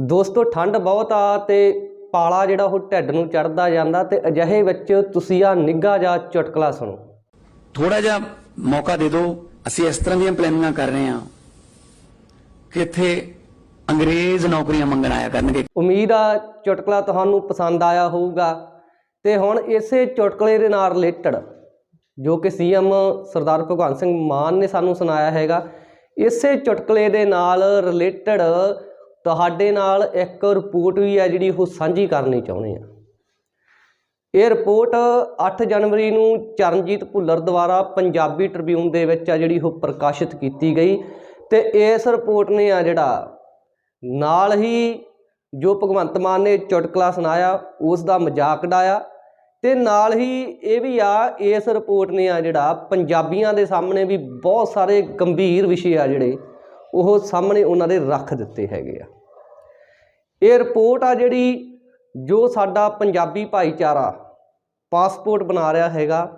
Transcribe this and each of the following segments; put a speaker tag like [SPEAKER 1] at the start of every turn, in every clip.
[SPEAKER 1] ਦੋਸਤੋ ਠੰਡ ਬਹੁਤ ਆ ਤੇ ਪਾਲਾ ਜਿਹੜਾ ਉਹ ਢਿੱਡ ਨੂੰ ਚੜਦਾ ਜਾਂਦਾ ਤੇ ਅਜਿਹੇ ਵਿੱਚ ਤੁਸੀਂ ਆ ਨਿੱਘਾ ਜਿਹਾ ਚੁਟਕਲਾ ਸੁਣੋ।
[SPEAKER 2] ਥੋੜਾ ਜਿਹਾ ਮੌਕਾ ਦੇ ਦਿਓ। ਅਸੀਂ ਇਸ ਤਰ੍ਹਾਂ ਦੀਆਂ ਪਲੈਨਿੰਗਾਂ ਕਰ ਰਹੇ ਹਾਂ ਕਿ ਇੱਥੇ ਅੰਗਰੇਜ਼ ਨੌਕਰੀਆਂ ਮੰਗਣ ਆਇਆ ਕਰਨਗੇ।
[SPEAKER 1] ਉਮੀਦ ਆ ਚੁਟਕਲਾ ਤੁਹਾਨੂੰ ਪਸੰਦ ਆਇਆ ਹੋਊਗਾ। ਤੇ ਹੁਣ ਇਸੇ ਚੁਟਕਲੇ ਦੇ ਨਾਲ ਰਿਲੇਟਡ ਜੋ ਕਿ ਸੀਐਮ ਸਰਦਾਰ ਭਗਵੰਤ ਸਿੰਘ ਮਾਨ ਨੇ ਸਾਨੂੰ ਸੁਣਾਇਆ ਹੈਗਾ ਇਸੇ ਚੁਟਕਲੇ ਦੇ ਨਾਲ ਰਿਲੇਟਡ ਤੁਹਾਡੇ ਨਾਲ ਇੱਕ ਰਿਪੋਰਟ ਵੀ ਹੈ ਜਿਹੜੀ ਉਹ ਸਾਂਝੀ ਕਰਨੀ ਚਾਹੁੰਦੇ ਆ ਇਹ ਰਿਪੋਰਟ 8 ਜਨਵਰੀ ਨੂੰ ਚਰਨਜੀਤ ਭੁੱਲਰ ਦੁਆਰਾ ਪੰਜਾਬੀ ਟ੍ਰਿਬਿਊਨ ਦੇ ਵਿੱਚ ਆ ਜਿਹੜੀ ਉਹ ਪ੍ਰਕਾਸ਼ਿਤ ਕੀਤੀ ਗਈ ਤੇ ਇਸ ਰਿਪੋਰਟ ਨੇ ਆ ਜਿਹੜਾ ਨਾਲ ਹੀ ਜੋ ਭਗਵੰਤ ਮਾਨ ਨੇ ਚੁਟਕਲਾ ਸੁਣਾਇਆ, ਉਸ ਦਾ ਮਜ਼ਾਕ ਉਡਾਇਆ ਤੇ ਨਾਲ ਹੀ ਇਹ ਵੀ ਆ, ਇਸ ਰਿਪੋਰਟ ਨੇ ਆ ਜਿਹੜਾ ਪੰਜਾਬੀਆਂ ਦੇ ਸਾਹਮਣੇ ਵੀ ਬਹੁਤ ਸਾਰੇ ਗੰਭੀਰ ਵਿਸ਼ੇ ਆ ਜਿਹੜੇ ਉਹ ਸਾਹਮਣੇ ਉਹਨਾਂ ਦੇ ਰੱਖ ਦਿੱਤੇ ਹੈਗੇ ਆ। ਇਹ ਰਿਪੋਰਟ ਆ ਜਿਹੜੀ, ਜੋ ਸਾਡਾ ਪੰਜਾਬੀ ਭਾਈਚਾਰਾ ਪਾਸਪੋਰਟ ਬਣਾ ਰਿਹਾ ਹੈਗਾ,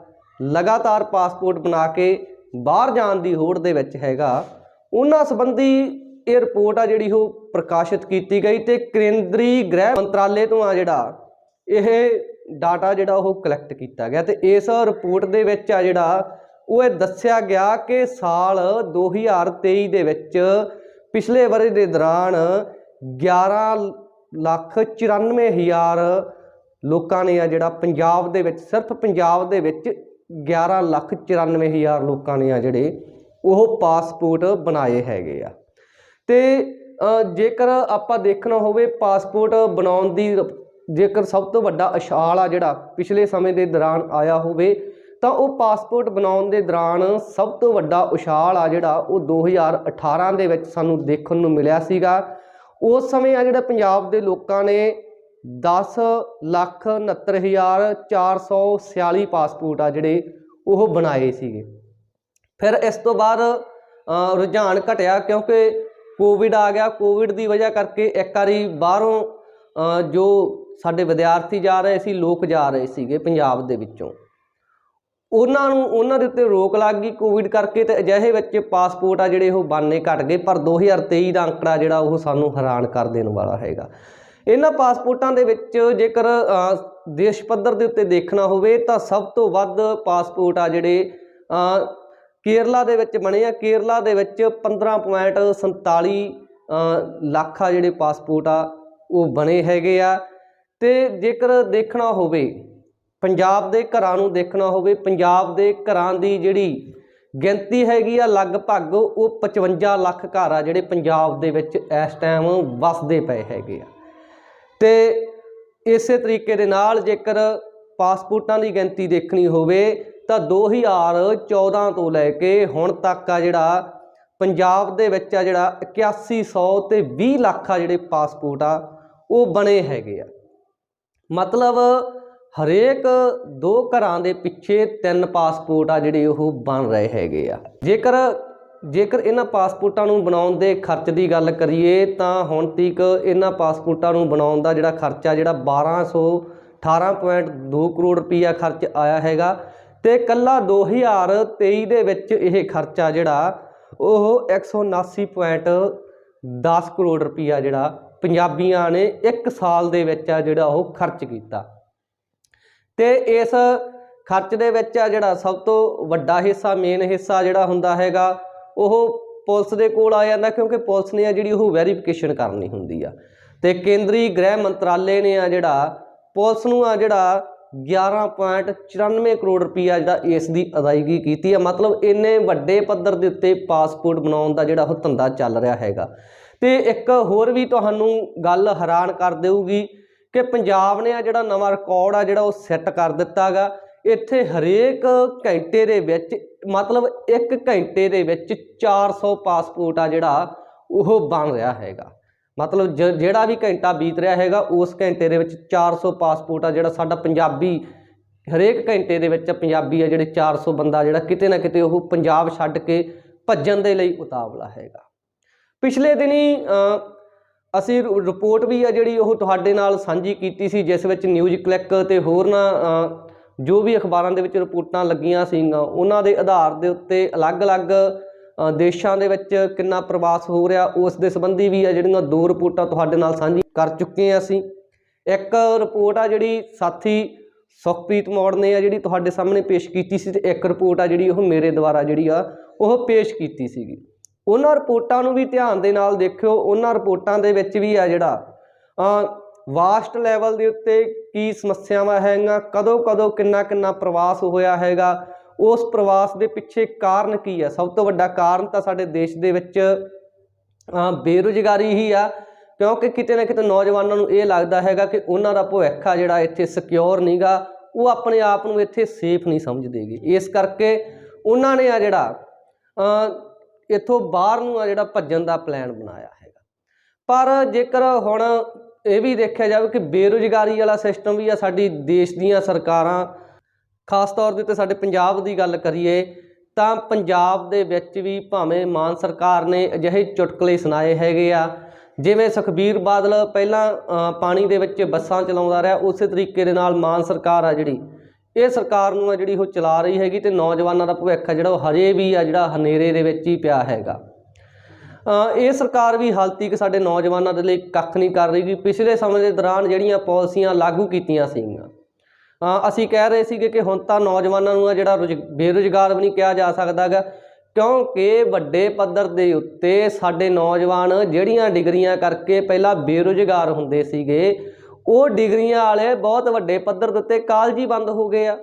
[SPEAKER 1] ਲਗਾਤਾਰ ਪਾਸਪੋਰਟ ਬਣਾ ਕੇ ਬਾਹਰ ਜਾਣ ਦੀ ਹੋੜ ਦੇ ਵਿੱਚ ਹੈਗਾ, ਉਹਨਾਂ ਸੰਬੰਧੀ ਇਹ ਰਿਪੋਰਟ ਆ ਜਿਹੜੀ ਉਹ ਪ੍ਰਕਾਸ਼ਿਤ ਕੀਤੀ ਗਈ ਤੇ ਕੇਂਦਰੀ ਗ੍ਰਹਿ ਮੰਤਰਾਲੇ ਤੋਂ ਆ ਜਿਹੜਾ, ਇਹ ਡਾਟਾ ਜਿਹੜਾ ਉਹ ਕਲੈਕਟ ਕੀਤਾ ਗਿਆ ਤੇ ਇਸ ਰਿਪੋਰਟ ਦੇ ਵਿੱਚ ਆ ਜਿਹੜਾ, ਉਹ ਇਹ ਦੱਸਿਆ ਗਿਆ ਕਿ ਸਾਲ 2023 ਦੇ ਵਿੱਚ ਪਿਛਲੇ ਵਰ੍ਹੇ ਦੇ ਦੌਰਾਨ 11 ਲੱਖ 94 ਹਜ਼ਾਰ ਲੋਕਾਂ ਨੇ ਆ ਜਿਹੜਾ ਪੰਜਾਬ ਦੇ ਵਿੱਚ, ਸਿਰਫ ਪੰਜਾਬ ਦੇ ਵਿੱਚ 11 ਲੱਖ 94 ਹਜ਼ਾਰ ਲੋਕਾਂ ਨੇ ਆ ਜਿਹੜੇ ਉਹ ਪਾਸਪੋਰਟ ਬਣਾਏ ਹੈਗੇ ਆ। ਤੇ ਜੇਕਰ ਆਪਾਂ ਦੇਖਣਾ ਹੋਵੇ ਪਾਸਪੋਰਟ ਬਣਾਉਣ ਦੀ ਰ- ਜੇਕਰ ਸਭ ਤੋਂ ਵੱਡਾ ਅਸ਼ਾਲ ਆ ਜਿਹੜਾ ਪਿਛਲੇ ਸਮੇਂ ਦੇ ਦੌਰਾਨ ਆਇਆ ਹੋਵੇ, ਤਾਂ ਉਹ ਪਾਸਪੋਰਟ ਬਣਾਉਣ ਦੇ ਦੌਰਾਨ ਸਭ ਤੋਂ ਵੱਡਾ ਉਛਾਲ ਆ ਜਿਹੜਾ ਉਹ 2018 ਦੇ ਵਿੱਚ ਸਾਨੂੰ ਦੇਖਣ ਨੂੰ ਮਿਲਿਆ ਸੀਗਾ। ਉਸ ਸਮੇਂ ਆ ਜਿਹੜਾ ਪੰਜਾਬ ਦੇ ਲੋਕਾਂ ਨੇ 10 ਲੱਖ 69446 ਪਾਸਪੋਰਟ ਆ ਜਿਹੜੇ ਉਹ ਬਣਾਏ ਸੀਗੇ। ਫਿਰ ਇਸ ਤੋਂ ਬਾਅਦ ਰੁਝਾਨ ਘਟਿਆ ਕਿਉਂਕਿ ਕੋਵਿਡ ਆ ਗਿਆ। ਕੋਵਿਡ ਦੀ ਵਜ੍ਹਾ ਕਰਕੇ ਇੱਕ ਵਾਰੀ ਬਾਹਰੋਂ ਜੋ ਸਾਡੇ ਵਿਦਿਆਰਥੀ ਜਾ ਰਹੇ ਸੀ, ਲੋਕ ਜਾ ਰਹੇ ਸੀਗੇ ਪੰਜਾਬ ਦੇ ਵਿੱਚੋਂ। ਉਹਨਾਂ ਨੂੰ ਉਹਨਾਂ ਦੇ ਉੱਤੇ ਰੋਕ ਲੱਗ ਗਈ ਕੋਵਿਡ ਕਰਕੇ ਤੇ ਅਜਿਹੇ ਵਿੱਚ ਪਾਸਪੋਰਟ ਆ ਜਿਹੜੇ ਉਹ ਬਾਨੇ ਘਟ ਗਏ ਪਰ 2023 ਦਾ ਅੰਕੜਾ ਜਿਹੜਾ ਉਹ ਸਾਨੂੰ ਹੈਰਾਨ ਕਰ ਦੇਣ ਵਾਲਾ ਹੈਗਾ। ਇਹਨਾਂ ਪਾਸਪੋਰਟਾਂ ਦੇ ਵਿੱਚ ਜੇਕਰ ਦੇਸ਼ ਪੱਧਰ ਦੇ ਉੱਤੇ ਦੇਖਣਾ ਹੋਵੇ ਤਾਂ ਸਭ ਤੋਂ ਵੱਧ ਪਾਸਪੋਰਟ ਆ ਜਿਹੜੇ ਕੇਰਲਾ ਦੇ ਵਿੱਚ ਬਣੇ ਆ। ਕੇਰਲਾ ਦੇ ਵਿੱਚ 15.47 ਅ, ਲੱਖ ਆ ਜਿਹੜੇ ਪਾਸਪੋਰਟ ਆ ਉਹ ਬਣੇ ਹੈਗੇ ਆ। ਤੇ ਜੇਕਰ ਦੇਖਣਾ ਹੋਵੇ ਪੰਜਾਬ ਦੇ ਘਰਾਂ ਨੂੰ ਦੇਖਣਾ ਹੋਵੇ, ਪੰਜਾਬ ਦੇ ਘਰਾਂ ਦੀ ਜਿਹੜੀ ਗਿਣਤੀ ਹੈਗੀ ਆ ਲਗਭਗ ਉਹ 55 ਲੱਖ ਘਰ ਆ ਜਿਹੜੇ ਪੰਜਾਬ ਦੇ ਵਿੱਚ ਇਸ ਟਾਈਮ ਵਸਦੇ ਪਏ ਹੈਗੇ ਆ। ਤੇ ਇਸੇ ਤਰੀਕੇ ਦੇ ਨਾਲ ਜੇਕਰ ਪਾਸਪੋਰਟਾਂ ਦੀ ਗਿਣਤੀ ਦੇਖਣੀ ਹੋਵੇ, ਤਾਂ 2014 ਤੋਂ ਲੈ ਕੇ ਹੁਣ ਤੱਕ ਆ ਜਿਹੜਾ ਪੰਜਾਬ ਦੇ ਵਿੱਚ ਆ ਜਿਹੜਾ 8100 ਤੇ 20 ਲੱਖ ਆ ਜਿਹੜੇ ਪਾਸਪੋਰਟ ਆ, ਉਹ ਬਣੇ ਹੈਗੇ ਆ। ਮਤਲਬ ਹਰੇਕ ਦੋ ਘਰਾਂ ਦੇ ਪਿੱਛੇ ਤਿੰਨ ਪਾਸਪੋਰਟ ਆ ਜਿਹੜੇ ਉਹ ਬਣ ਰਹੇ ਹੈਗੇ ਆ। ਜੇਕਰ ਜੇਕਰ ਇਹਨਾਂ ਪਾਸਪੋਰਟਾਂ ਨੂੰ ਬਣਾਉਣ ਦੇ ਖਰਚ ਦੀ ਗੱਲ ਕਰੀਏ ਤਾਂ ਹੁਣ ਤੱਕ ਇਹਨਾਂ ਪਾਸਪੋਰਟਾਂ ਨੂੰ ਬਣਾਉਣ ਦਾ ਜਿਹੜਾ ਖਰਚਾ ਜਿਹੜਾ 1218.2 ਕਰੋੜ ਰੁਪਈਆ ਖਰਚ ਆਇਆ ਹੈਗਾ ਤੇ ਕੱਲਾ 2023 ਦੇ ਵਿੱਚ ਇਹ ਖਰਚਾ ਜਿਹੜਾ ਉਹ 179.10 ਕਰੋੜ ਰੁਪਈਆ ਜਿਹੜਾ ਪੰਜਾਬੀਆਂ ਨੇ ਇੱਕ ਸਾਲ ਦੇ ਵਿੱਚ ਆ ਜਿਹੜਾ ਉਹ ਖਰਚ ਕੀਤਾ। ਤੇ ਇਸ ਖਰਚ ਦੇ ਵਿੱਚ ਆ ਜਿਹੜਾ ਸਭ ਤੋਂ ਵੱਡਾ ਹਿੱਸਾ ਮੇਨ ਹਿੱਸਾ ਜਿਹੜਾ ਹੁੰਦਾ ਹੈਗਾ, ਉਹ ਪੁਲਿਸ ਦੇ ਕੋਲ ਆ ਜਾਂਦਾ ਕਿਉਂਕਿ ਪੁਲਿਸ ਨੇ ਆ ਜਿਹੜੀ ਉਹ ਵੈਰੀਫਿਕੇਸ਼ਨ ਕਰਨੀ ਹੁੰਦੀ ਆ। ਤੇ ਕੇਂਦਰੀ ਗ੍ਰਹਿ ਮੰਤਰਾਲੇ ਨੇ ਆ ਜਿਹੜਾ ਪੁਲਿਸ ਨੂੰ ਆ ਜਿਹੜਾ 11.94 ਕਰੋੜ ਰੁਪਈਆ ਜਿਹੜਾ ਇਸ ਦੀ ਅਦਾਇਗੀ ਕੀਤੀ ਆ। ਮਤਲਬ ਇੰਨੇ ਵੱਡੇ ਪੱਧਰ ਦੇ ਉੱਤੇ ਪਾਸਪੋਰਟ ਬਣਾਉਣ ਦਾ ਜਿਹੜਾ ਉਹ ਧੰਦਾ ਚੱਲ ਰਿਹਾ ਹੈਗਾ। ਤੇ ਇੱਕ ਹੋਰ ਵੀ ਤੁਹਾਨੂੰ ਗੱਲ ਹੈਰਾਨ ਕਰ ਦੇਊਗੀ ਕਿ ਪੰਜਾਬ ਨੇ ਆ ਜਿਹੜਾ ਨਵਾਂ ਰਿਕਾਰਡ ਆ ਜਿਹੜਾ ਉਹ ਸੈੱਟ ਕਰ ਦਿੱਤਾਗਾ, ਇੱਥੇ ਹਰੇਕ ਘੰਟੇ ਦੇ ਵਿੱਚ, ਮਤਲਬ 1 ਘੰਟੇ ਦੇ ਵਿੱਚ 400 ਪਾਸਪੋਰਟ ਆ ਜਿਹੜਾ ਉਹ ਬਣ ਰਿਹਾ ਹੈਗਾ। ਮਤਲਬ ਜ- ਜਿਹੜਾ ਵੀ ਘੰਟਾ ਬੀਤ ਰਿਹਾ ਹੈਗਾ, ਉਸ ਘੰਟੇ ਦੇ ਵਿੱਚ 400 ਪਾਸਪੋਰਟ ਆ ਜਿਹੜਾ ਸਾਡਾ ਪੰਜਾਬੀ, ਹਰੇਕ ਘੰਟੇ ਦੇ ਵਿੱਚ ਪੰਜਾਬੀ ਆ ਜਿਹੜੇ 400 ਬੰਦਾ ਜਿਹੜਾ ਕਿਤੇ ਨਾ ਕਿਤੇ ਉਹ ਪੰਜਾਬ ਛੱਡ ਕੇ ਭੱਜਣ ਦੇ ਲਈ ਉਤਾਵਲਾ ਹੈਗਾ। ਪਿਛਲੇ ਦਿਨੀ ਅਸੀਂ ਰ- ਰਿਪੋਰਟ ਵੀ ਆ ਜਿਹੜੀ ਉਹ ਤੁਹਾਡੇ ਨਾਲ ਸਾਂਝੀ ਕੀਤੀ ਸੀ ਜਿਸ ਵਿੱਚ ਨਿਊਜ਼ ਕਲਿੱਕ ਤੇ ਹੋਰਨਾਂ ਅ, ਜੋ ਵੀ ਅਖਬਾਰਾਂ ਦੇ ਵਿੱਚ ਰਿਪੋਰਟਾਂ ਲੱਗੀਆਂ ਸੀਗੀਆਂ ਉਹਨਾਂ ਦੇ ਆਧਾਰ ਦੇ ਉੱਤੇ ਅਲੱਗ-ਅਲੱਗ ਦੇਸ਼ਾਂ ਦੇ ਵਿੱਚ ਕਿੰਨਾ ਪ੍ਰਵਾਸ ਹੋ ਰਿਹਾ ਉਸ ਦੇ ਸੰਬੰਧੀ ਵੀ ਆ ਜਿਹੜੀਆਂ ਦੋ ਰਿਪੋਰਟਾਂ ਤੁਹਾਡੇ ਨਾਲ ਸਾਂਝੀ ਕਰ ਚੁੱਕੇ ਹਾਂ ਅਸੀਂ। ਇੱਕ ਰਿਪੋਰਟ ਆ ਜਿਹੜੀ ਸਾਥੀ ਸੁਖਪ੍ਰੀਤ ਮੌੜ ਨੇ ਆ ਜਿਹੜੀ ਤੁਹਾਡੇ ਸਾਹਮਣੇ ਪੇਸ਼ ਕੀਤੀ ਸੀ ਤੇ ਇੱਕ ਰਿਪੋਰਟ ਆ ਜਿਹੜੀ ਉਹ ਮੇਰੇ ਦੁਆਰਾ ਜਿਹੜੀ ਆ ਉਹ ਪੇਸ਼ ਕੀਤੀ ਸੀਗੀ। ਉਹਨਾਂ ਰਿਪੋਰਟਾਂ ਨੂੰ ਵੀ ਧਿਆਨ ਦੇ ਨਾਲ ਦੇਖਿਓ, ਉਹਨਾਂ ਰਿਪੋਰਟਾਂ ਦੇ ਵਿੱਚ ਵੀ ਆ ਜਿਹੜਾ ਵਾਸਟ ਲੈਵਲ ਦੇ ਉੱਤੇ ਕੀ ਸਮੱਸਿਆਵਾਂ ਹੈਗੀਆਂ, ਕਦੋਂ ਕਦੋਂ ਕਿੰਨਾ ਕਿੰਨਾ ਪ੍ਰਵਾਸ ਹੋਇਆ ਹੈਗਾ, ਉਸ ਪ੍ਰਵਾਸ ਦੇ ਪਿੱਛੇ ਕਾਰਨ ਕੀ ਹੈ ਸਭ ਤੋਂ ਵੱਡਾ ਕਾਰਨ ਤਾਂ ਸਾਡੇ ਦੇਸ਼ ਦੇ ਵਿੱਚ ਬੇਰੁਜ਼ਗਾਰੀ ਹੀ ਆ, ਕਿਉਂਕਿ ਕਿਤੇ ਨਾ ਕਿਤੇ ਨੌਜਵਾਨਾਂ ਨੂੰ ਇਹ ਲੱਗਦਾ ਹੈਗਾ ਕਿ ਉਹਨਾਂ ਦਾ ਭਵਿੱਖ ਆ ਜਿਹੜਾ ਇੱਥੇ ਸਿਕਿਉਰ ਨਹੀਂਗਾ ਉਹ ਆਪਣੇ ਆਪ ਨੂੰ ਇੱਥੇ ਸੇਫ ਨਹੀਂ ਸਮਝਦੇਗੇ ਇਸ ਕਰਕੇ ਉਹਨਾਂ ਨੇ ਆ ਜਿਹੜਾ ਇੱਥੋਂ ਬਾਹਰ ਨੂੰ ਆ ਜਿਹੜਾ ਭੱਜਣ ਦਾ ਪਲਾਨ ਬਣਾਇਆ ਹੈਗਾ। ਪਰ ਜੇਕਰ ਹੁਣ ਇਹ ਵੀ ਦੇਖਿਆ ਜਾਵੇ ਕਿ ਬੇਰੁਜ਼ਗਾਰੀ ਵਾਲਾ ਸਿਸਟਮ ਵੀ ਆ ਸਾਡੀ ਦੇਸ਼ ਦੀਆਂ ਸਰਕਾਰਾਂ, ਖਾਸ ਤੌਰ ਦੇ ਉੱਤੇ ਸਾਡੇ ਪੰਜਾਬ ਦੀ ਗੱਲ ਕਰੀਏ, ਤਾਂ ਪੰਜਾਬ ਦੇ ਵਿੱਚ ਵੀ ਭਾਵੇਂ ਮਾਨ ਸਰਕਾਰ ਨੇ ਅਜਿਹੇ ਚੁਟਕਲੇ ਸੁਣਾਏ ਹੈਗੇ ਆ, ਜਿਵੇਂ ਸੁਖਬੀਰ ਬਾਦਲ ਪਹਿਲਾਂ ਪਾਣੀ ਦੇ ਵਿੱਚ ਬੱਸਾਂ ਚਲਾਉਂਦਾ ਰਿਹਾ, ਉਸੇ ਤਰੀਕੇ ਦੇ ਨਾਲ ਮਾਨ ਸਰਕਾਰ ਆ ਜਿਹੜੀ। ਇਹ ਸਰਕਾਰ ਨੂੰ ਆ ਜਿਹੜੀ ਉਹ ਚਲਾ ਰਹੀ ਹੈਗੀ ਤੇ ਨੌਜਵਾਨਾਂ ਦਾ ਭਵਿੱਖ ਆ ਜਿਹੜਾ ਉਹ ਹਜੇ ਵੀ ਆ ਜਿਹੜਾ ਹਨੇਰੇ ਦੇ ਵਿੱਚ ਹੀ ਪਿਆ ਹੈਗਾ। ਇਹ ਸਰਕਾਰ ਵੀ ਹਾਲ ਤੱਕ ਸਾਡੇ ਨੌਜਵਾਨਾਂ ਦੇ ਲਈ ਕੱਖ ਨਹੀਂ ਕਰ ਰਹੀ ਕਿ ਪਿਛਲੇ ਸਮੇਂ ਦੇ ਦੌਰਾਨ ਜਿਹੜੀਆਂ ਪਾਲਿਸੀਆਂ ਲਾਗੂ ਕੀਤੀਆਂ ਸੀਗੀਆਂ। ਅਸੀਂ ਕਹਿ ਰਹੇ ਸੀਗੇ ਕਿ ਹੁਣ ਤਾਂ ਨੌਜਵਾਨਾਂ ਨੂੰ ਆ ਜਿਹੜਾ ਰੁਜ਼- ਬੇਰੁਜ਼ਗਾਰ ਵੀ ਨਹੀਂ ਕਿਹਾ ਜਾ ਸਕਦਾਗਾ ਕਿਉਂਕਿ ਵੱਡੇ ਪੱਧਰ ਦੇ ਉੱਤੇ ਸਾਡੇ ਨੌਜਵਾਨ ਜਿਹੜੀਆਂ ਡਿਗਰੀਆਂ ਕਰਕੇ ਪਹਿਲਾਂ ਬੇਰੁਜ਼ਗਾਰ ਹੁੰਦੇ ਸੀਗੇ ਉਹ ਡਿਗਰੀਆਂ ਵਾਲੇ ਬਹੁਤ ਵੱਡੇ ਪੱਧਰ ਦੇ ਉੱਤੇ ਕਾਲਜ ਹੀ ਬੰਦ ਹੋ ਗਏ ਆ।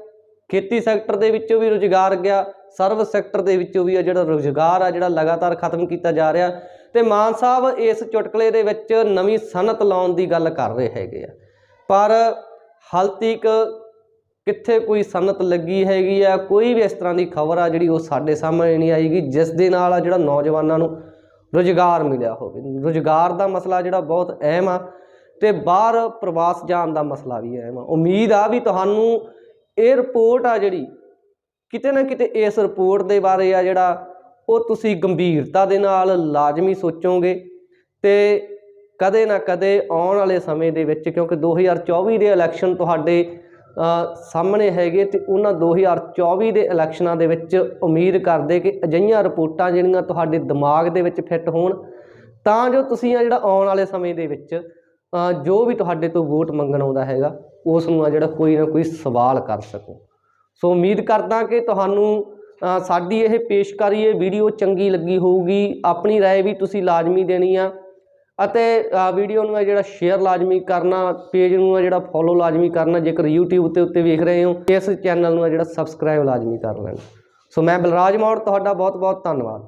[SPEAKER 1] ਖੇਤੀ ਸੈਕਟਰ ਦੇ ਵਿੱਚੋਂ ਵੀ ਰੁਜ਼ਗਾਰ ਗਿਆ ਸਰਵਿਸ ਸੈਕਟਰ ਦੇ ਵਿੱਚੋਂ ਵੀ ਆ ਜਿਹੜਾ ਰੁਜ਼ਗਾਰ ਆ, ਜਿਹੜਾ ਲਗਾਤਾਰ ਖਤਮ ਕੀਤਾ ਜਾ ਰਿਹਾ। ਤੇ ਮਾਨ ਸਾਹਿਬ ਇਸ ਚੁਟਕਲੇ ਦੇ ਵਿੱਚ ਨਵੀਂ ਸਨਅਤ ਲਾਉਣ ਦੀ ਗੱਲ ਕਰ ਰਹੇ ਹੈਗੇ ਆ। ਪਰ ਹਾਲ ਤੱਕ ਕਿੱਥੇ ਕੋਈ ਸਨਅਤ ਲੱਗੀ ਹੈਗੀ ਆ, ਕੋਈ ਵੀ ਇਸ ਤਰ੍ਹਾਂ ਦੀ ਖਬਰ ਆ ਜਿਹੜੀ ਉਹ ਸਾਡੇ ਸਾਹਮਣੇ ਨਹੀਂ ਆਏਗੀ ਜਿਸ ਦੇ ਨਾਲ ਆ ਜਿਹੜਾ ਨੌਜਵਾਨਾਂ ਨੂੰ ਰੁਜ਼ਗਾਰ ਮਿਲਿਆ ਹੋਵੇ। ਰੁਜ਼ਗਾਰ ਦਾ ਮਸਲਾ ਜਿਹੜਾ ਬਹੁਤ ਅਹਿਮ ਆ। ਤੇ ਬਾਹਰ ਪ੍ਰਵਾਸ ਜਾਣ ਦਾ ਮਸਲਾ ਵੀ ਹੈ ਆ ਉਮੀਦ ਆ ਵੀ ਤੁਹਾਨੂੰ ਇਹ ਰਿਪੋਰਟ ਆ ਜਿਹੜੀ, ਕਿਤੇ ਨਾ ਕਿਤੇ ਇਸ ਰਿਪੋਰਟ ਦੇ ਬਾਰੇ ਆ ਜਿਹੜਾ, ਉਹ ਤੁਸੀਂ ਗੰਭੀਰਤਾ ਦੇ ਨਾਲ ਲਾਜ਼ਮੀ ਸੋਚੋਗੇ ਤੇ ਕਦੇ ਨਾ ਕਦੇ ਆਉਣ ਵਾਲੇ ਸਮੇਂ ਦੇ ਵਿੱਚ, ਕਿਉਂਕਿ 2024 ਦੇ ਇਲੈਕਸ਼ਨ ਤੁਹਾਡੇ ਸਾਹਮਣੇ ਹੈਗੇ ਤੇ ਉਹਨਾਂ 2024 ਦੇ ਇਲੈਕਸ਼ਨਾਂ ਦੇ ਵਿੱਚ ਉਮੀਦ ਕਰਦੇ ਕਿ ਅਜਿਹੀਆਂ ਰਿਪੋਰਟਾਂ ਜਿਹੜੀਆਂ ਤੁਹਾਡੇ ਦਿਮਾਗ ਦੇ ਵਿੱਚ ਫਿੱਟ ਹੋਣ, ਤਾਂ ਜੋ ਤੁਸੀਂ ਆ ਜਿਹੜਾ ਆਉਣ ਵਾਲੇ ਸਮੇਂ ਦੇ ਵਿੱਚ ਜੋ ਵੀ ਤੁਹਾਡੇ ਤੋਂ ਵੋਟ ਮੰਗਣ ਆਉਂਦਾ ਹੈਗਾ ਉਸ ਨੂੰ ਆ ਜਿਹੜਾ ਕੋਈ ਨਾ ਕੋਈ ਸਵਾਲ ਕਰ ਸਕੋ ਸੋ ਉਮੀਦ ਕਰਦਾ ਕਿ ਤੁਹਾਨੂੰ ਅ, ਸਾਡੀ ਇਹ ਪੇਸ਼ਕਾਰੀ ਇਹ ਵੀਡੀਓ ਚੰਗੀ ਲੱਗੀ ਹੋਊਗੀ ਆਪਣੀ رائے ਵੀ ਤੁਸੀਂ ਲਾਜ਼ਮੀ ਦੇਣੀ ਆ ਅਤੇ ਅ, ਵੀਡੀਓ ਨੂੰ ਆ ਜਿਹੜਾ ਸ਼ੇਅਰ ਲਾਜ਼ਮੀ ਕਰਨਾ ਪੇਜ ਨੂੰ ਆ ਜਿਹੜਾ ਫੋਲੋ ਲਾਜ਼ਮੀ ਕਰਨਾ ਜੇਕਰ YouTube ਤੇ ਉੱਤੇ ਵੇਖ ਰਹੇ ਹੋ ਇਸ ਚੈਨਲ ਨੂੰ ਆ ਜਿਹੜਾ ਸਬਸਕ੍ਰਾਈਬ ਲਾਜ਼ਮੀ ਕਰ ਲੈਣਾ ਸੋ ਮੈਂ ਬਲਰਾਜ ਮੌੜ ਤੁਹਾਡਾ ਬਹੁਤ ਬਹੁਤ ਧੰਨਵਾਦ